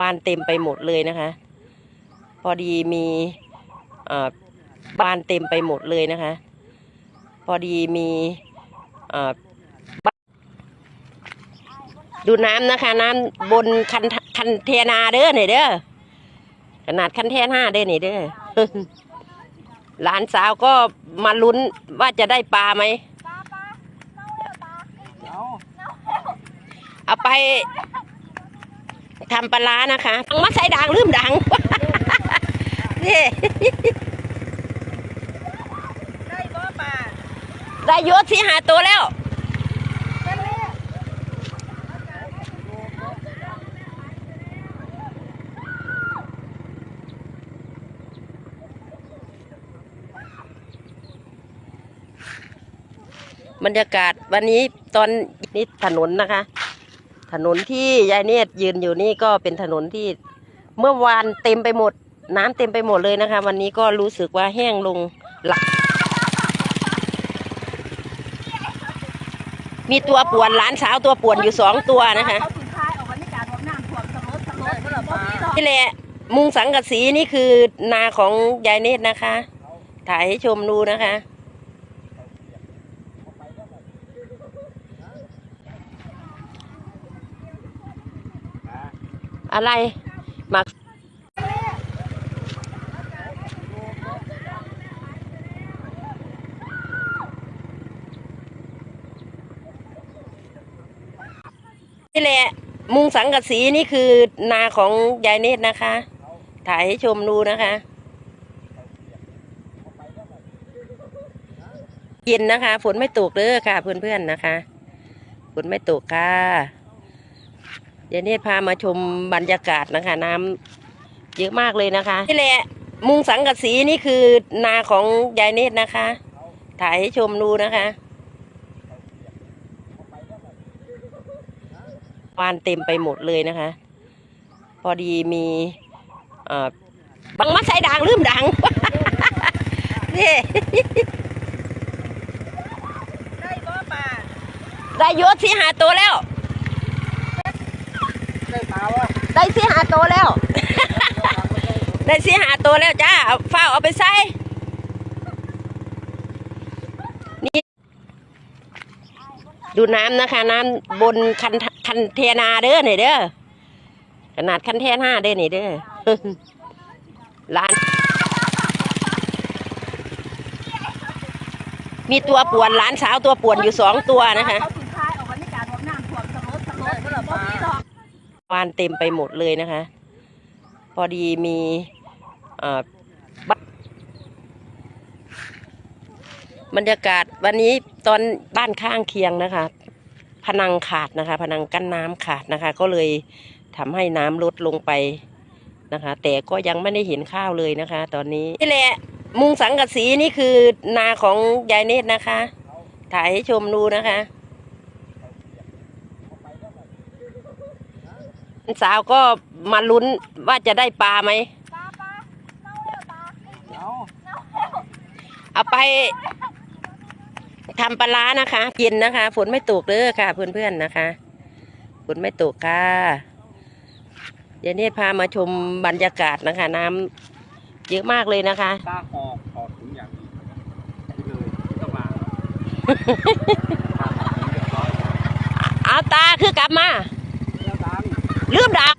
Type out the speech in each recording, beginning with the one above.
บ้านเต็มไปหมดเลยนะคะ พอดีมีเอ่อบ้านเต็มไปหมดเลยนะคะ พอดีมีเอ่อบ้านดูน้ำนะคะ น้ำบนคันคันเทนาเด้อหน่อยเด้อขนาดคันเทนาเด้อหน่อยเด้อหลานสาวก็มาลุ้นว่าจะได้ปลาไหมเอาเอาไป ทำปลาร้านะคะตังมาใส่ด่างลืมด่างนี่ได้บ่ป่าได้เยอะที่หาตัวแล้วบรรยากาศวันนี้ตอนนี้ถนนนะคะ ถนนที่ยายเนตรยืนอยู่นี่ก็เป็นถนนที่เมื่อวานเต็มไปหมด น้ำเต็มไปหมดเลยนะคะ วันนี้ก็รู้สึกว่าแห้งลงหลัก มีตัวป่วนหลานสาวตัวป่วนอยู่สองตัวนะคะเขาสุดท้ายเล่ะบ่มีหรอกนี่แหละมุงสังกะสีนี่คือนาของยายเนตรนะคะ ถ่ายให้ชมดูนะคะ อะไรหมักนี่แหละ มุงสังกะสีนี่คือนาของยายเนตรนะคะ ถ่ายให้ชมดูนะคะ เย็นนะคะ ฝนไม่ตกเด้อค่ะ เพื่อนๆนะคะ ฝนไม่ตกค่ะ ยายเนตรพามาชมบรรยากาศนะคะ น้ำเยอะมากเลยนะคะนี่แหละมุงสังกะสีนี่คือนาของยายเนตรนะคะ ถ่ายให้ชมดูนะคะบ้านเต็มไปหมดเลยนะคะ พอดีมีเอ่อบังมาใส่ด่างลืมด่างนี่ได้บ่ป่าได้เยอะที่หาตัวแล้ว ได้ ได้ที่หาโตแล้ว ได้ที่หาโตแล้วจ้าเอาฝ้าเอาไปใส่นี่ดูน้ำนะคะ น้ำบนคันคันเทนาเด้อหน่อยเด้อขนาดคันเทนาเด้อหน่อยเด้อร้านมีตัวป่วนหลานสาวตัวป่วนอยู่สองตัวนะคะ บ้านเต็มไปหมดเลยนะคะ พอดีมีเอ่อบ้านบรรยากาศวันนี้ตอนบ้านข้างเคียงนะคะ พนังขาดนะคะ พนังกั้นน้ำขาดนะคะ ก็เลยทำให้น้ำลดลงไปนะคะ แต่ก็ยังไม่ได้เห็นข้าวเลยนะคะ ตอนนี้นี่แหละมุงสังกะสีนี่คือนาของยายเนตรนะคะ ถ่ายให้ชมดูนะคะ สาวก็มาลุ้นว่าจะได้ปลาไหม เอาเอาไปทำปลาร้านะคะกินนะคะ ฝนไม่ตกเด้อค่ะ เพื่อนๆนะคะ ฝนไม่ตกค่ะยายเนตรพามาชมบรรยากาศนะคะ น้ำเยอะมากเลยนะคะ ตาหอกหอกถุงอย่างนี้นี่เลยไม่ต้องมาเอาตาคือกลับมา แล้วตาม ลืมดัก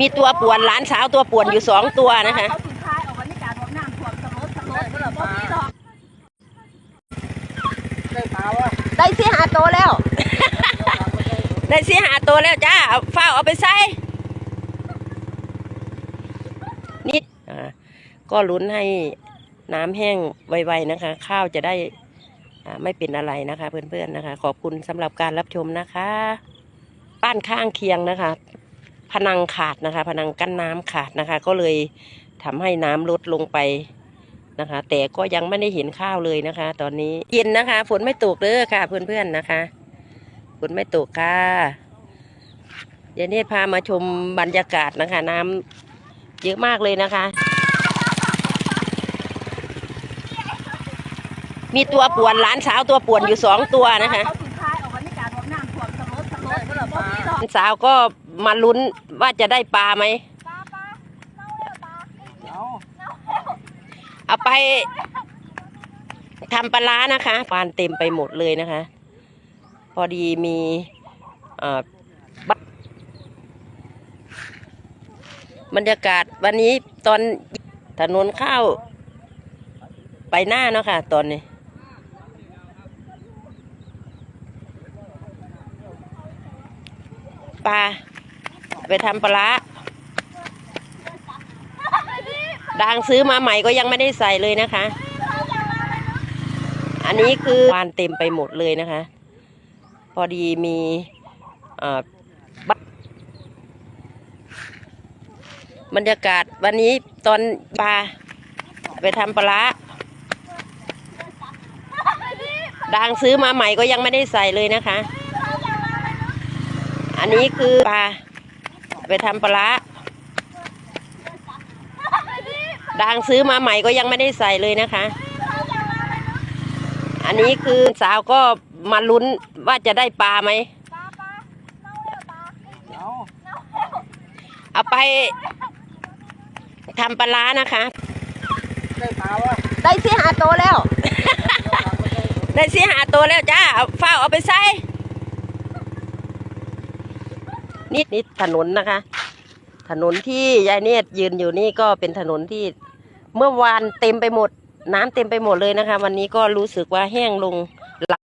มีตัวป่วนหลานสาวตัวป่วนอยู่สองตัวนะคะ เขาสุดท้ายเอาบรรยากาศว่าน้ำท่วมสมรสสมรสบ่ล่ะบ่มีหรอกได้ปลาวะได้ที่หาตัวแล้ว ได้ที่หาตัวแล้วจ้าเอาฝ้าเอาไปใส่นี่อ่าก็ลุ้นให้น้ำแห้งไวๆนะคะ ข้าวจะได้อ่าไม่เป็นอะไรนะคะ เพื่อนๆนะคะ ขอบคุณสำหรับการรับชมนะคะ บ้านข้างเคียงนะคะ พนังขาดนะคะ พนังกั้นน้ำขาดนะคะ ก็เลยทำให้น้ำลดลงไปนะคะ แต่ก็ยังไม่ได้เห็นข้าวเลยนะคะ ตอนนี้เย็นนะคะ ฝนไม่ตกเด้อค่ะ เพื่อนๆนะคะฝนไม่ตกค่ะยายเนตรพามาชมบรรยากาศนะคะ น้ำเยอะมากเลยนะคะ มีตัวป่วนหลานสาวตัวป่วนอยู่สองตัวนะคะเขาสุดท้ายเอาบรรยากาศว่าน้ำท่วมาวก็มาลุ้นว่าจะได้ปลาไหมเอาเอาไปทำปลาร้านะคะปานเต็มไปหมดเลยนะคะ พอดีมีบรรยากาศวันนี้ตอนถนนข้าวไปหน้าเนาะค่ะ ตอนนี้ปลา ไปทำปลาร้าดังซื้อมาใหม่ก็ยังไม่ได้ใส่เลยนะคะ อันนี้คือวานเต็มไปหมดเลยนะคะ พอดีมีอ่อบรรยากาศวันนี้ตอนปลาไปทำปลาร้าดังซื้อมาใหม่ก็ยังไม่ได้ใส่เลยนะคะ อันนี้คือปลา ไปทำปลาร้าดังซื้อมาใหม่ก็ยังไม่ได้ใส่เลยนะคะ อันนี้คือสาวก็มาลุ้นว่าจะได้ปลาไหม เอาเอาไปทำปลาร้านะคะ ได้ปลาวะได้สิหาโตวแล้ว ได้สิหาโตวแล้วจ้าเอาเฝ้าเอาไปใส่ นี่นี่ถนนนะคะ ถนนที่ยายเนตรยืนอยู่นี่ก็เป็นถนนที่เมื่อวานเต็มไปหมด น้ำเต็มไปหมดเลยนะคะ วันนี้ก็รู้สึกว่าแห้งลงหลัก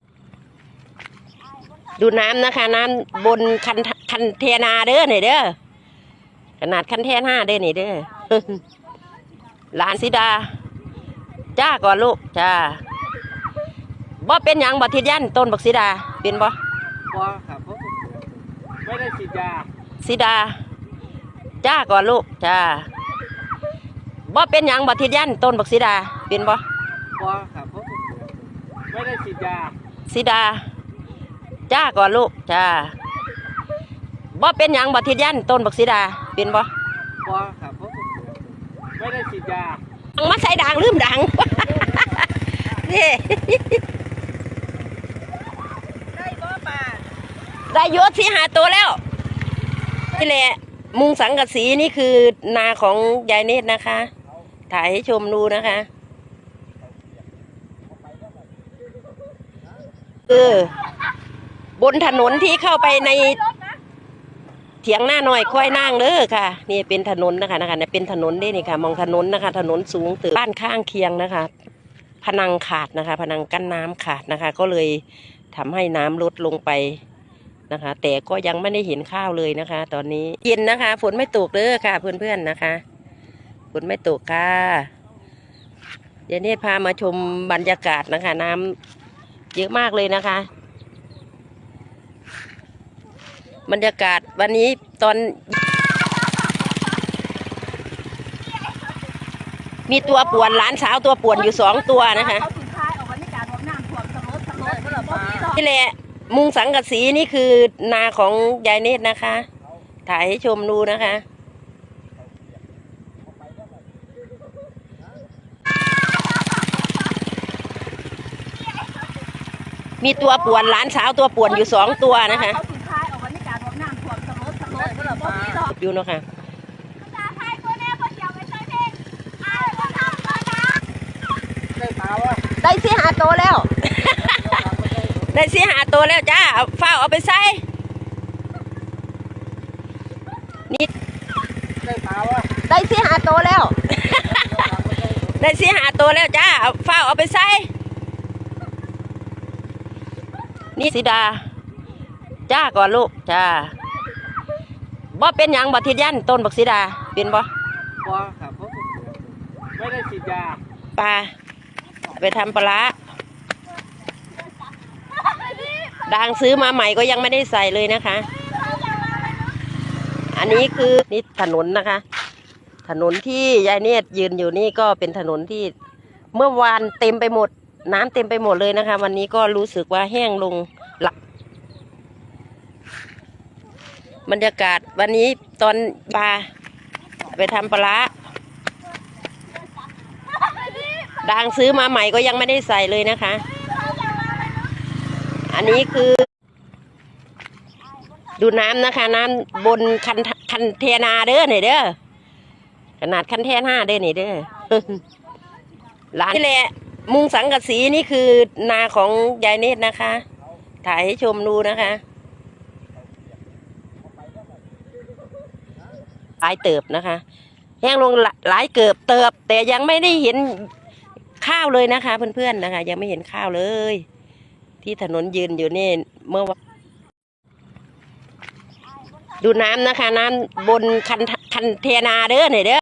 ดูน้ำนะคะ น้ำบนคันคันเทนาเด้อนี่เด้อขนาดคันเทนาเด้อนี่เด้อหลานสิดา จ้าก่อนลูกจ้าบ่เป็นยังบ่ทิยันต้นบักสีดาเป็นบ่บอครับ ไม่ได้ฉีดยาสีดา จ้าก่อนลูก จ้าบ่เป็นหยังบ่ทิดยันต้นบักสีดา เป็นบ่บอครับผมไม่ได้ฉีดยาสีดา จ้าก่อนลูก จ้าบ่เป็นหยังบ่ทิดยันต้นบักสีดา เป็นบ่บอครับผมไม่ได้ฉีดยา ดังมาใส่ดังลืมดัง นี่ ได้บ่ป่า ได้ยศสิหาตัวแล้วนี่แหละ มุงสังกะสีนี่คือนาของยายเนตรนะคะ ถ่ายให้ชมดูนะคะเออบนถนนที่เข้าไปในเถียงหน้าหน่อยค่อยนั่งเด้อค่ะ นี่เป็นถนนนะคะนะคะเนี่ยเป็นถนนนี่นี่ค่ะ มองถนนนะคะ ถนนสูงตึกบ้านข้างเคียงนะคะ พนังขาดนะคะ พนังกั้นน้ำขาดนะคะ ก็เลยทำให้น้ำลดลงไป นะคะ แต่ก็ยังไม่ได้เห็นข้าวเลยนะคะ ตอนนี้เย็นนะคะ ฝนไม่ตกเด้อค่ะ เพื่อนๆนะคะ ฝนไม่ตกค่ะเดี๋ยวนี้พามาชมบรรยากาศนะคะ น้ำเยอะมากเลยนะคะ บรรยากาศวันนี้ตอน มีตัวป่วนหลานสาวตัวป่วนอยู่สองตัวนะคะเขาสุดท้ายเอาบรรยากาศว่าน้ำท่วมสลดสลดบ่ล่ะบ่มีดอกนี่แหละ มุงสังกะสีนี่คือนาของยายเนตรนะคะ ถ่ายให้ชมดูนะคะ มีตัวป่วนหลานสาวตัวป่วนอยู่สองตัวนะคะอยู่นะคะได้ปลาวะได้สิหาโตแล้ว ได้สิหาโตวแล้วจ้าเอาเฝ้าเอาไปใส่นี่ได้ปลาวะได้สิหาโตวแล้ว ได้สิหาโตวแล้วจ้าเอาเฝ้าเอาไปใส่นี่สีดา จ้าก่อนลูกจ้าบ่เป็นหยังบ่ทิดยันต้นบักสีดาเป็นบ่บอครับผมไม่ได้ฉีดยาปลาไปทำปลา ร้างซื้อมาใหม่ก็ยังไม่ได้ใส่เลยนะคะ อันนี้คือนี่ถนนนะคะ ถนนที่ยายเนตรยืนอยู่นี่ก็เป็นถนนที่เมื่อวานเต็มไปหมด น้ำเต็มไปหมดเลยนะคะ วันนี้ก็รู้สึกว่าแห้งลงหลัก บรรยากาศวันนี้ตอนปลาไปทำปลาร้าดังซื้อมาใหม่ก็ยังไม่ได้ใส่เลยนะคะ อันนี้คือ ดูน้ำนะคะ น้ำบนคันคันเทนาเด้อหนี่เด้อขนาดคันเทนาเด้อหนี่เด้อร้านนี่แหละมุงสังกะสีนี่คือนาของยายเนตรนะคะ ถ่ายให้ชมดูนะคะหลายเติบนะคะ แห้งลงหลายเกือบเติบ แต่ยังไม่ได้เห็นข้าวเลยนะคะ เพื่อนๆนะคะ ยังไม่เห็นข้าวเลย ที่ถนนยืนอยู่นี่เมื่อวันดูน้ำนะคะ น้ำบนคันคันเทนาเด้อหน่อยเด้อ